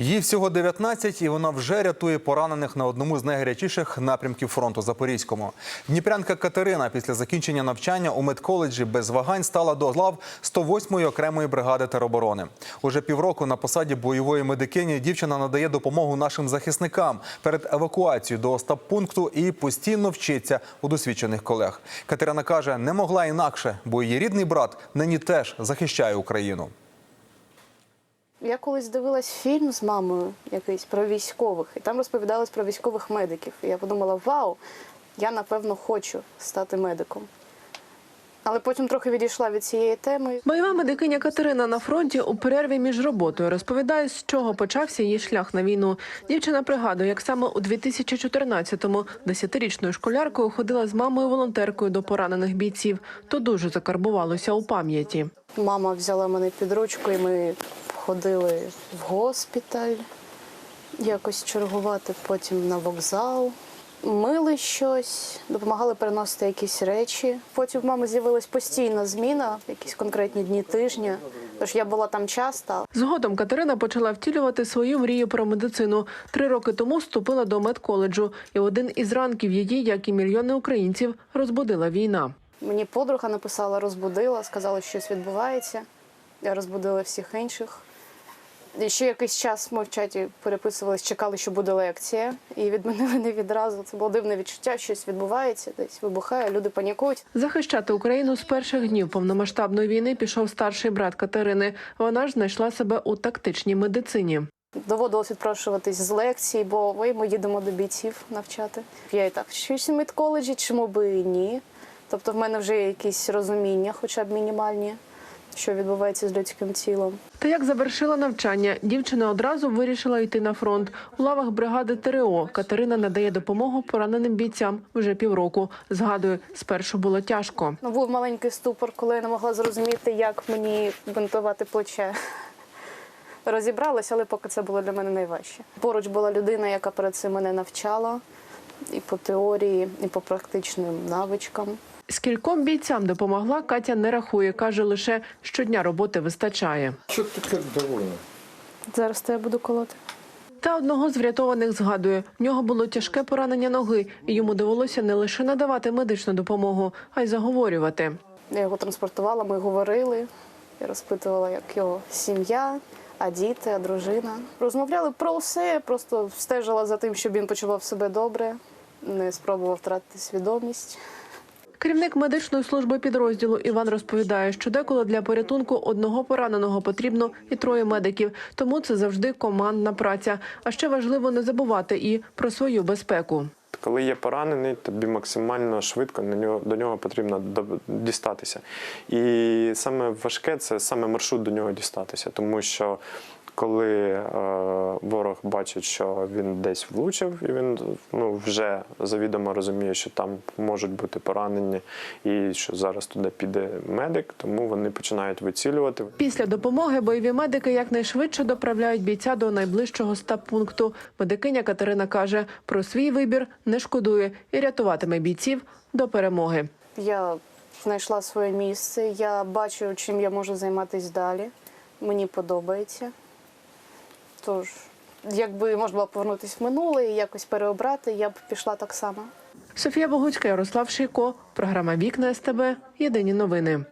Їй всього 19, і вона вже рятує поранених на одному з найгарячіших напрямків фронту Запорізькому. Дніпрянка Катерина після закінчення навчання у медколеджі без вагань стала до лав 108-ї окремої бригади тероборони. Уже півроку на посаді бойової медикині дівчина надає допомогу нашим захисникам перед евакуацією до стаб-пункту і постійно вчиться у досвідчених колег. Катерина каже, не могла інакше, бо її рідний брат нині теж захищає Україну. Я колись дивилась фільм з мамою якийсь про військових, і там розповідалось про військових медиків. І я подумала, вау, я напевно хочу стати медиком. Але потім трохи відійшла від цієї теми. Бойова медикиня Катерина на фронті у перерві між роботою розповідає, з чого почався її шлях на війну. Дівчина пригадує, як саме у 2014-му десятирічною школяркою ходила з мамою волонтеркою до поранених бійців. То дуже закарбувалося у пам'яті. Мама взяла мене під ручку, і ми ходили в госпіталь якось чергувати, потім на вокзал. Мили щось, допомагали переносити якісь речі. Потім в мами з'явилась постійна зміна, якісь конкретні дні тижня. Тож я була там часто, Згодом Катерина почала втілювати свою мрію про медицину. Три роки тому вступила до медколеджу, і один із ранків її, як і мільйони українців, розбудила війна. Мені подруга написала, розбудила, сказала, що щось відбувається. Я розбудила всіх інших. Ще якийсь час ми в чаті переписувались, чекали, що буде лекція, і відмінили не відразу. Це було дивне відчуття, щось відбувається, десь вибухає, люди панікують. Захищати Україну з перших днів повномасштабної війни пішов старший брат Катерини. Вона ж знайшла себе у тактичній медицині. Доводилось відпрошуватись з лекцій, бо ой, ми їдемо до бійців навчати. Я і так вчуся медколеджі, чому би і ні. Тобто в мене вже є якісь розуміння, хоча б мінімальні, що відбувається з людським тілом. Та як завершила навчання, дівчина одразу вирішила йти на фронт. У лавах бригади ТРО Катерина надає допомогу пораненим бійцям вже півроку. Згадує, спершу було тяжко. Ну, був маленький ступор, коли я не могла зрозуміти, як мені бинтувати плече. Розібралась, але поки це було для мене найважче. Поруч була людина, яка перед цим мене навчала і по теорії, і по практичним навичкам. Скільком бійцям допомогла, Катя не рахує. Каже, лише щодня роботи вистачає. Что ты так довольна? Зараз то я буду колоти. Та одного з врятованих згадує, в нього було тяжке поранення ноги, і йому довелося не лише надавати медичну допомогу, а й заговорювати. Я його транспортувала, ми говорили. Я розпитувала, як його сім'я, а діти, а дружина. Розмовляли про все, просто стежила за тим, щоб він почував себе добре, не спробував втратити свідомість. Керівник медичної служби підрозділу Іван розповідає, що деколи для порятунку одного пораненого потрібно і троє медиків, тому це завжди командна праця. А ще важливо не забувати і про свою безпеку. Коли є поранений, тобі максимально швидко на нього, до нього потрібно дістатися. І саме важке це саме маршрут до нього дістатися, тому що коли е, ворог бачить, що він десь влучив, і він ну, вже завідомо розуміє, що там можуть бути поранені, і що зараз туди піде медик, тому вони починають вицілювати. Після допомоги бойові медики якнайшвидше доправляють бійця до найближчого стаб-пункту. Медикиня Катерина каже, про свій вибір не шкодує і рятуватиме бійців до перемоги. Я знайшла своє місце, я бачу, чим я можу займатися далі. Мені подобається. Тож, якби можна було повернутися в минуле і якось переобрати, я б пішла так само. Софія Богуцька, Ярослав Шийко, програма Вікна СТБ. Єдині новини.